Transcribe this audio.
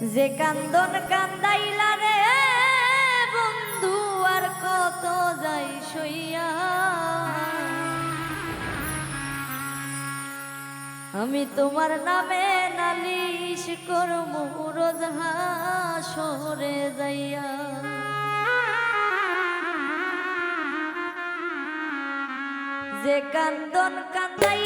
যে কান্দন কান্দাইলা রে, বন্ধু আর কত যাই সইয়া। আমি তোমার নামে নালিশ কর রোজ হাসরে যাইয়া। যে কান্দন কান্দাই